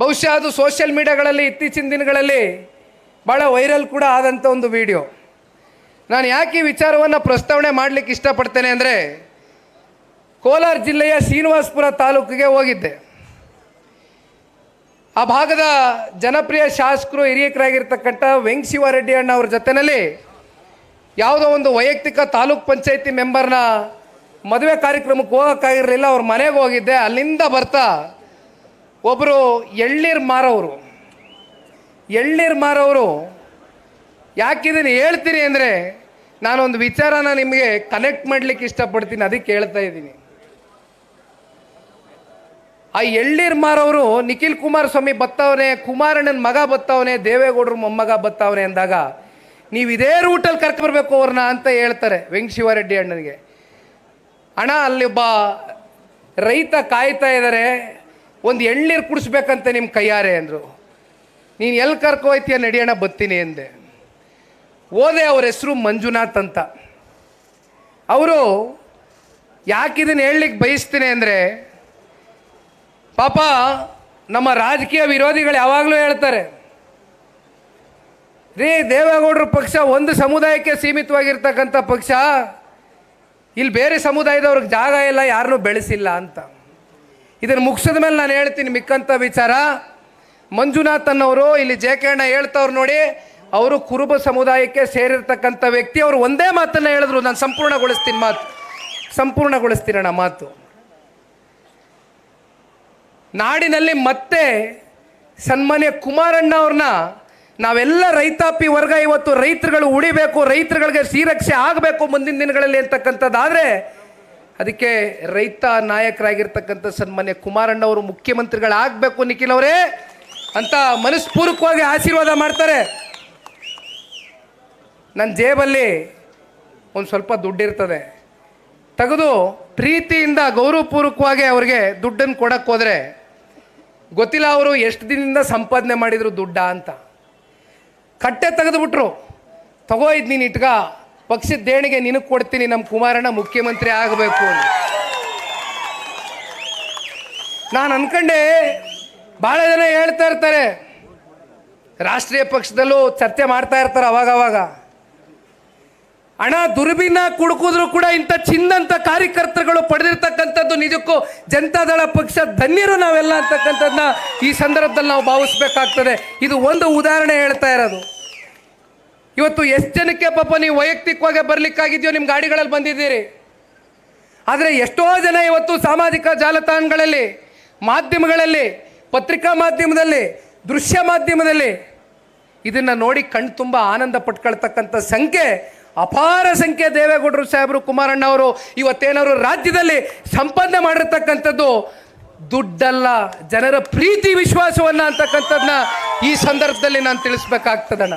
ಬಹುಶಃ ಅದು ಸೋಷಿಯಲ್ ಮೀಡಿಯಾಗಳಲ್ಲಿ ಇತ್ತೀಚಿನ ದಿನಗಳಲ್ಲಿ ಭಾಳ ವೈರಲ್ ಕೂಡ ಆದಂಥ ಒಂದು ವಿಡಿಯೋ ನಾನು ಯಾಕೆ ಈ ವಿಚಾರವನ್ನು ಪ್ರಸ್ತಾವನೆ ಮಾಡಲಿಕ್ಕೆ ಇಷ್ಟಪಡ್ತೇನೆ ಅಂದರೆ ಕೋಲಾರ ಜಿಲ್ಲೆಯ ಶ್ರೀನಿವಾಸಪುರ ತಾಲೂಕಿಗೆ ಹೋಗಿದ್ದೆ. ಆ ಭಾಗದ ಜನಪ್ರಿಯ ಶಾಸಕರು ಹಿರಿಯಕರಾಗಿರ್ತಕ್ಕಂಥ ವೆಂಕ್ ಶಿವಾರೆಡ್ಡಿ ಅಣ್ಣ ಅವ್ರ ಜೊತೆಯಲ್ಲಿ ಯಾವುದೋ ಒಂದು ವೈಯಕ್ತಿಕ ತಾಲೂಕ್ ಪಂಚಾಯಿತಿ ಮೆಂಬರ್ನ ಮದುವೆ ಕಾರ್ಯಕ್ರಮಕ್ಕೆ ಹೋಗೋಕ್ಕಾಗಿರಲಿಲ್ಲ, ಅವ್ರ ಮನೆಗೆ ಹೋಗಿದ್ದೆ. ಅಲ್ಲಿಂದ ಬರ್ತಾ ಒಬ್ಬರು ಎಳ್ನೀರು ಮಾರೋರು ಎಳ್ನೀರು ಮಾರೋರು ಯಾಕಿದ್ದೀನಿ ಹೇಳ್ತೀನಿ ಅಂದರೆ ನಾನೊಂದು ವಿಚಾರನ ನಿಮಗೆ ಕನೆಕ್ಟ್ ಮಾಡಲಿಕ್ಕೆ ಇಷ್ಟಪಡ್ತೀನಿ, ಅದಕ್ಕೆ ಹೇಳ್ತಾ ಇದ್ದೀನಿ. ಆ ಎಳ್ನೀರು ಮಾರೋರು ನಿಖಿಲ್ ಕುಮಾರಸ್ವಾಮಿ ಬತ್ತವನೆ, ಕುಮಾರಣ್ಣನ ಮಗ ಬತ್ತವನೆ, ದೇವೇಗೌಡರು ಮೊಮ್ಮಗ ಬತ್ತವನೆ ಅಂದಾಗ, ನೀವು ಇದೇ ರೂಟಲ್ಲಿ ಕರ್ಕೊಬರ್ಬೇಕು ಅವ್ರನ್ನ ಅಂತ ಹೇಳ್ತಾರೆ ವೆಂಕ್ ಶಿವಾರೆಡ್ಡಿ ಅಣ್ಣನಿಗೆ. ಅಣ್ಣ, ಅಲ್ಲಿ ಒಬ್ಬ ರೈತ ಕಾಯ್ತಾ ಇದ್ದಾರೆ ಒಂದು ಎಳ್ನೀರು ಕುಡಿಸ್ಬೇಕಂತ ನಿಮ್ಮ ಕೈಯಾರೆ ಅಂದರು. ನೀನು ಎಲ್ಲಿ ಕರ್ಕೊ ನಡೆಯೋಣ ನಡಿಯೋಣ ಬತ್ತೀನಿ ಎಂದೆ ಓದೆ ಅವ್ರ ಹೆಸರು ಮಂಜುನಾಥ್ ಅಂತ. ಅವರು ಯಾಕಿದನ್ನು ಹೇಳಲಿಕ್ಕೆ ಬಯಸ್ತೀನಿ ಅಂದರೆ, ಪಾಪ ನಮ್ಮ ರಾಜಕೀಯ ವಿರೋಧಿಗಳು ಯಾವಾಗಲೂ ಹೇಳ್ತಾರೆ, ರೀ, ದೇವೇಗೌಡರ ಪಕ್ಷ ಒಂದು ಸಮುದಾಯಕ್ಕೆ ಸೀಮಿತವಾಗಿರ್ತಕ್ಕಂಥ ಪಕ್ಷ ಇಲ್ಲಿ ಬೇರೆ ಸಮುದಾಯದವ್ರಿಗೆ ಜಾಗ ಇಲ್ಲ ಯಾರನ್ನೂ ಬೆಳೆಸಿಲ್ಲ ಅಂತ. ಇದನ್ನು ಮುಗಿಸಿದ ಮೇಲೆ ನಾನು ಹೇಳ್ತೀನಿ ಮಿಕ್ಕಂಥ ವಿಚಾರ. ಮಂಜುನಾಥ್ ಅನ್ನೋರು ಇಲ್ಲಿ ಜೆ ಕೆ ಅಣ್ಣ ಹೇಳ್ತವ್ರು ನೋಡಿ, ಅವರು ಕುರುಬ ಸಮುದಾಯಕ್ಕೆ ಸೇರಿರ್ತಕ್ಕಂಥ ವ್ಯಕ್ತಿ, ಅವರು ಒಂದೇ ಮಾತನ್ನು ಹೇಳಿದ್ರು, ನಾನು ಸಂಪೂರ್ಣಗೊಳಿಸ್ತೀನಿ ಮಾತು ಸಂಪೂರ್ಣಗೊಳಿಸ್ತೀನಣ್ಣ ಮಾತು. ನಾಡಿನಲ್ಲಿ ಮತ್ತೆ ಸನ್ಮಾನ್ಯ ಕುಮಾರಣ್ಣ ಅವ್ರನ್ನ ನಾವೆಲ್ಲ ರೈತಾಪಿ ವರ್ಗ, ಇವತ್ತು ರೈತರುಗಳು ಉಳಿಬೇಕು, ರೈತರುಗಳಿಗೆ ಶ್ರೀರಕ್ಷೆ ಆಗಬೇಕು ಮುಂದಿನ ದಿನಗಳಲ್ಲಿ ಅಂತಕ್ಕಂಥದ್ದಾದರೆ ಅದಕ್ಕೆ ರೈತ ನಾಯಕರಾಗಿರ್ತಕ್ಕಂಥ ಸನ್ಮಾನ್ಯ ಕುಮಾರಣ್ಣ ಅವರು ಮುಖ್ಯಮಂತ್ರಿಗಳಾಗಬೇಕು ನಿಖಿಲ್ ಅವರೇ ಅಂತ ಮನಸ್ಪೂರ್ವಕವಾಗಿ ಆಶೀರ್ವಾದ ಮಾಡ್ತಾರೆ. ನನ್ನ ಜೇಬಲ್ಲಿ ಒಂದು ಸ್ವಲ್ಪ ದುಡ್ಡಿರ್ತದೆ. ತೆಗೆದು ಪ್ರೀತಿಯಿಂದ ಗೌರವಪೂರ್ವಕವಾಗಿ ಅವ್ರಿಗೆ ದುಡ್ಡನ್ನು ಕೊಡಕ್ಕೆ ಹೋದರೆ ಗೊತ್ತಿಲ್ಲ ಅವರು ಎಷ್ಟು ದಿನದಿಂದ ಸಂಪಾದನೆ ಮಾಡಿದರು ದುಡ್ಡ ಅಂತ. ಕಟ್ಟೆ ತೆಗೆದುಬಿಟ್ರು. ತಗೋ ನೀನು ಇಟ್ಕ. ಪಕ್ಷದ ದೇಣಿಗೆ ನಿನಗೆ ಕೊಡ್ತೀನಿ ನಮ್ಮ ಕುಮಾರಣ್ಣ ಮುಖ್ಯಮಂತ್ರಿ ಆಗಬೇಕು ಅಂತ. ನಾನು ಅನ್ಕಂಡೆ ಭಾಳ ಜನ ಹೇಳ್ತಾ ಇರ್ತಾರೆ, ರಾಷ್ಟ್ರೀಯ ಪಕ್ಷದಲ್ಲೂ ಚರ್ಚೆ ಮಾಡ್ತಾ ಇರ್ತಾರೆ ಅವಾಗವಾಗ. ಹಣ ದುರ್ಬಿನ ಕುಡುಕಿದ್ರು ಕೂಡ ಇಂಥ ಚಿನ್ನಂತ ಕಾರ್ಯಕರ್ತರುಗಳು ಪಡೆದಿರ್ತಕ್ಕಂಥದ್ದು ನಿಜಕ್ಕೂ ಜನತಾದಳ ಪಕ್ಷ ಧನ್ಯರು ನಾವೆಲ್ಲ ಅಂತಕ್ಕಂಥದ್ದನ್ನ ಈ ಸಂದರ್ಭದಲ್ಲಿ ನಾವು ಭಾವಿಸ್ಬೇಕಾಗ್ತದೆ. ಇದು ಒಂದು ಉದಾಹರಣೆ ಹೇಳ್ತಾ ಇರೋದು. ಇವತ್ತು ಎಷ್ಟು ಜನಕ್ಕೆ ಪಾಪ ನೀವು ವೈಯಕ್ತಿಕವಾಗಿ ಬರ್ಲಿಕ್ಕಾಗಿದೆಯೋ ನಿಮ್ಮ ಗಾಡಿಗಳಲ್ಲಿ ಬಂದಿದ್ದೀರಿ. ಆದರೆ ಎಷ್ಟೋ ಜನ ಇವತ್ತು ಸಾಮಾಜಿಕ ಜಾಲತಾಣಗಳಲ್ಲಿ, ಮಾಧ್ಯಮಗಳಲ್ಲಿ, ಪತ್ರಿಕಾ ಮಾಧ್ಯಮದಲ್ಲಿ, ದೃಶ್ಯ ಮಾಧ್ಯಮದಲ್ಲಿ ಇದನ್ನು ನೋಡಿ ಕಣ್ ತುಂಬ ಆನಂದ ಪಟ್ಕೊಳ್ತಕ್ಕಂಥ ಸಂಖ್ಯೆ, ಅಪಾರ ಸಂಖ್ಯೆ ದೇವೇಗೌಡರು ಸಾಹೇಬರು, ಕುಮಾರಣ್ಣ ಅವರು ಇವತ್ತೇನಾದ್ರು ರಾಜ್ಯದಲ್ಲಿ ಸಂಪಾದನೆ ಮಾಡಿರ್ತಕ್ಕಂಥದ್ದು ದುಡ್ಡಲ್ಲ, ಜನರ ಪ್ರೀತಿ ವಿಶ್ವಾಸವನ್ನ ಅಂತಕ್ಕಂಥದ್ದನ್ನ ಈ ಸಂದರ್ಭದಲ್ಲಿ ನಾನು ತಿಳಿಸ್ಬೇಕಾಗ್ತದಣ್ಣ.